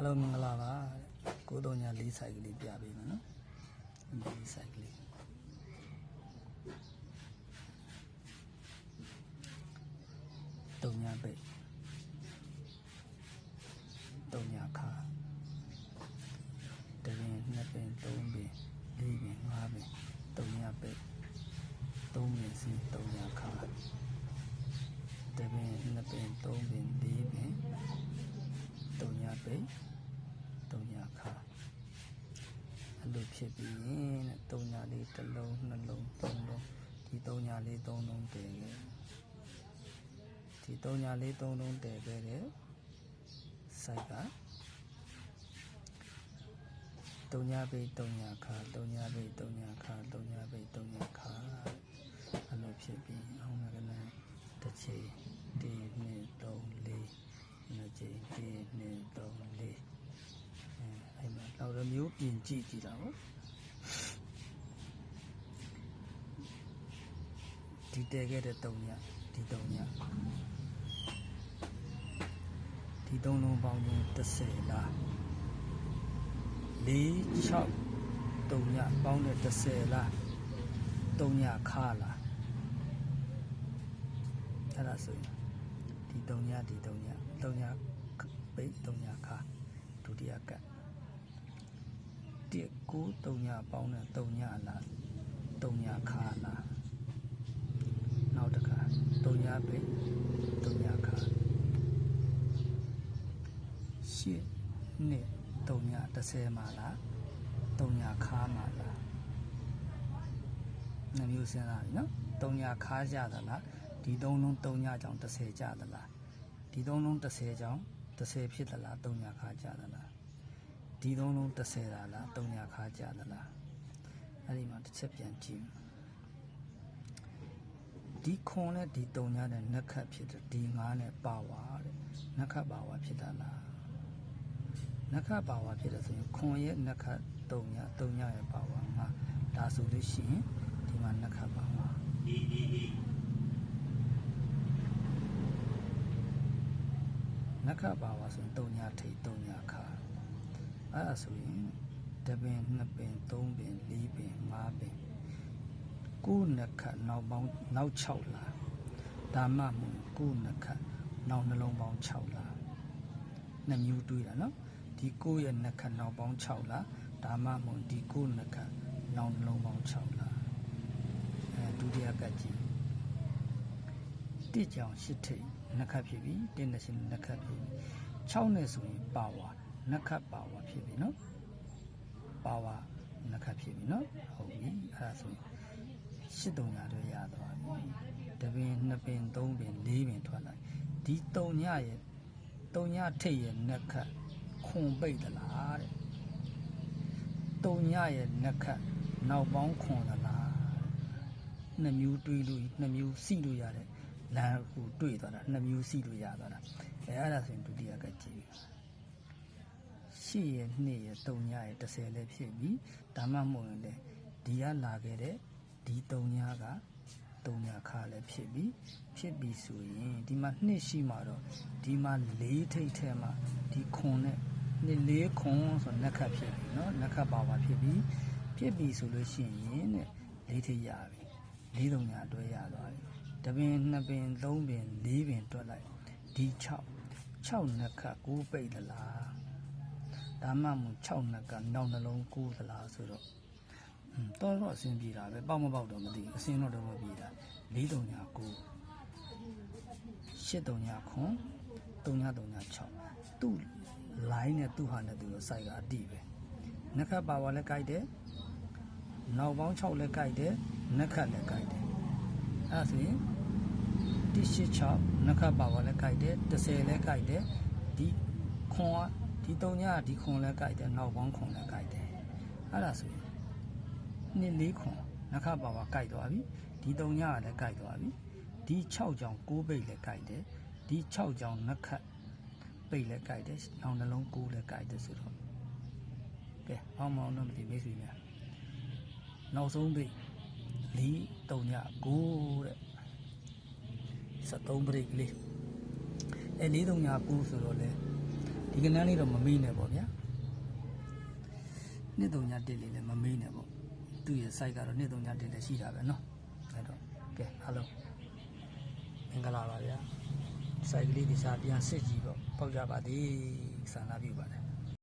အားလုံးမင်္ဂလာပါကိုတော်ညာလေးဆိုင်ကလေးပြပေးမယ်နော်လေးဆိုင်ကလေးတုံညာပိတ်တုံညာခါတပင်နှစ်ပင်သုံးပင်လေးပင်ငါးပင်တုံညာပိတ်သုံးပင်စီတုံညာခါတပင်နှစ်ပင်သုံးပင်လေးပင် 300ပိတ်300ခါအဲ့လိုဖြစ်ပြီးရင်တဲ့300လေးတစ်လုံးနှလုံးသုံးလုံးဒီ300လေးသုံးလုံးတည်ခဲ့ဒီ300လေးသုံးလုံးတည်ခဲ့တဲ့ site က300ပိတ်300ခါ300 အဲ့မှာတော့တစ်မျိုးပြင်ကြည့်ကြည့်တာဟုတ်ဒီတဲခဲ့တဲ့တုံညာဒီတုံညာဒီသုံးလုံးပေါင်းရင်30လား4 6တုံညာပေါင်းတဲ့30လားတုံညာခါလားအဲ့ဒါဆိုရင်ဒီတုံညာဒီတုံညာတုံညာပိတ်တုံညာခါဒုတိယကတ်တစ် ကိုတုံညာပေါင်းတဲ့တုံညာလားတုံညာခါလားနောက်တစ်ခါတုံညာပိတ်တုံညာခါရှစ်နှစ်တုံညာ30မှာလားတုံညာခါမှာလားနှမျိုးစဉ်းစားပြီနော်တုံညာခါကြသလားဒီသုံးလုံးတုံညာကြောင့်30ကြသလားဒီသုံးလုံး30ကြောင့်30ဖြစ်သလားတုံညာခါကြသလား ဒီသုံးလုံး30တာလားတုံညာခါကြသလားအဲ့ဒီမှာတစ်ချက်ပြန်ကြည့်ဒီခွန်နဲ့ဒီတုံညာနဲ့နက်ခတ်ဖြစ်တယ်ဒီငါးနဲ့ပါဝါတဲ့နက်ခတ်ပါဝါဖြစ်တာလားနက္ခပါဝါဖြစ်တယ်ဆိုရင်ခွန်ရဲ့နက္ခတုံညာတုံညာရဲ့ပါဝါငါဒါဆိုလို့ရှိရင်ဒီမှာနက္ခပါဝါနက္ခပါဝါဆိုရင်တုံညာထိတ်တုံညာခါ အဲ့ဒါဆိုရင်တပင်နှစ်ပင်သုံးပင်လေးပင်ငါးပင်ကိုယ်နက္ခနောက်ပေါင်းနောက်6လားဒါမှမဟုတ်ကိုယ်နက္ခနောက်နှလုံးပေါင်း6လားနှမျိုးတွေးတာနော်ဒီကိုယ့်ရဲ့နှက်ခတ်နောက်ပေါင်း6လားဒါမှမဟုတ်ဒီကိုယ့်နှက်ခတ်နောက်နှလုံးပေါင်း6လားအဲဒုတိယကတ်ကြည့်တစ်ကြောင်ရှစ်ထိပ်နှက်ခတ်ဖြစ်ပြီတစ်နဲ့ရှင်နှက်ခတ်ဖြစ်ပြီ6နဲ့ဆိုရင်ပါဝါ နှက်ခတ်ပါဝါဖြစ်ပြီနော်ပါဝါနှက်ခတ်ဖြစ်ပြီနော်ဟုတ်ပြီအဲ့ဒါဆိုရင်ရှစ်တုံညာတွေရသွားပြီတပင်နှစ်ပင်သုံးပင်လေးပင်ထွက်လာဒီတုံညာရဲ့တုံညထိတ်ရဲ့နက်ခတ်ခွန်ပိတ်သလားတဲ့တုံညရဲ့နက်ခတ်နောက်ပေါင်းခွန်သလားတဲ့နှစ်မျိုးတွေးလို့နှစ်မျိုးစီလို့ရတဲ့လမ်းကိုတွေးသွားတာနှစ်မျိုးစီလို့ရသွားတာအဲအဲ့ဒါဆိုရင်ဒုတိယကကြည့် ရှေ့ရဲ့နှစ်ရဲ့တုံညရဲ့30လည်းဖြစ်ပြီဒါမှမဟုတ်ရင်လေဒီကလာခဲ့တဲ့ဒီတုံညကတုံညခါလည်းဖြစ်ပြီဖြစ်ပြီဆိုရင်ဒီမှာနှစ်ရှိမှတော့ဒီမှာလေးထိတ်ထဲမှာဒီခွန်နဲ့နှစ်လေးခွန်ဆိုနက်ခတ်ဖြစ်ပြီเนาะနက်ခတ်ပါပါဖြစ်ပြီဖြစ်ပြီဆိုလို့ရှိရင်တဲ့လေးထိတ်ရပြီလေးတုံညအတွဲရသွားပြီတပင်နှစ်ပင်သုံးပင်လေးပင်တွက်လိုက်ဒီ6 6နက်ခတ်ကိုပိတ်သလား ဒါမှမဟုတ်6နက်ကနောက်နှလုံးကိုသလားဆိုတော့อืมတော့တော့အဆင်ပြေတာပဲပေါက်မပေါက်တော့မသိဘူးအဆင်တော့တော့မပြေတာ၄တုံညာ9 8တုံညာခွန်3ညာ3ညာ6သူ့ line နဲ့သူ့ဟာနဲ့သူ့ရဲ့ site ကအတိပဲနက်ခတ်ပါဝါလည်းကြိုက်တယ်နောက်ပေါင်း6လည်းကြိုက်တယ်နက်ခတ်လည်းကြိုက်တယ်အဲ့ဒါဆိုရင်186နက်ခတ်ပါဝါလည်းကြိုက်တယ်30လည်းကြိုက်တယ်ဒီခွန်က ဒီ3ညာဒီခွန်လည်းကြိုက်တယ်နောက်ပေါင်းခွန်လည်းကြိုက်တယ်အဲ့ဒါဆိုရင်နှစ်လေးခွန်နခပါပါကြိုက်သွားပြီဒီ၃ညကလည်းကြိုက်သွားပြီဒီ6ကြောင်6ပိတ်လည်းကြိုက်တယ်ဒီ6ကြောင်နခပိတ်လည်းကြိုက်တယ်နောက်နှလုံး6လည်းကြိုက်တယ်ဆိုတော့ကဲအောင်းမောင်းတော့မသိမိတ်ဆွေများနောက်ဆုံးပိတ်၄၃ည9တဲ့73ပိတ်ကလေးအဲ၄၃ည9ဆိုတော့လေ ဒီကနန်းလေးတော့မမေးနဲ့ပေါ့ဗျာနှစ်သုံးညတစ်လေးလည်းမမေးနဲ့ပေါ့သူ့ရဲ့ site ကတော့နှစ်သုံးညတစ်လည်းရှိတာပဲเนาะအဲ့တော့ကဲအားလုံးမင်္ဂလာပါဗျာ site ကလေးဒီစားပြန်စစ်ကြည့်ပေါ့ပေါက်ကြပါသည်ဆန္ဒပြုပါတယ်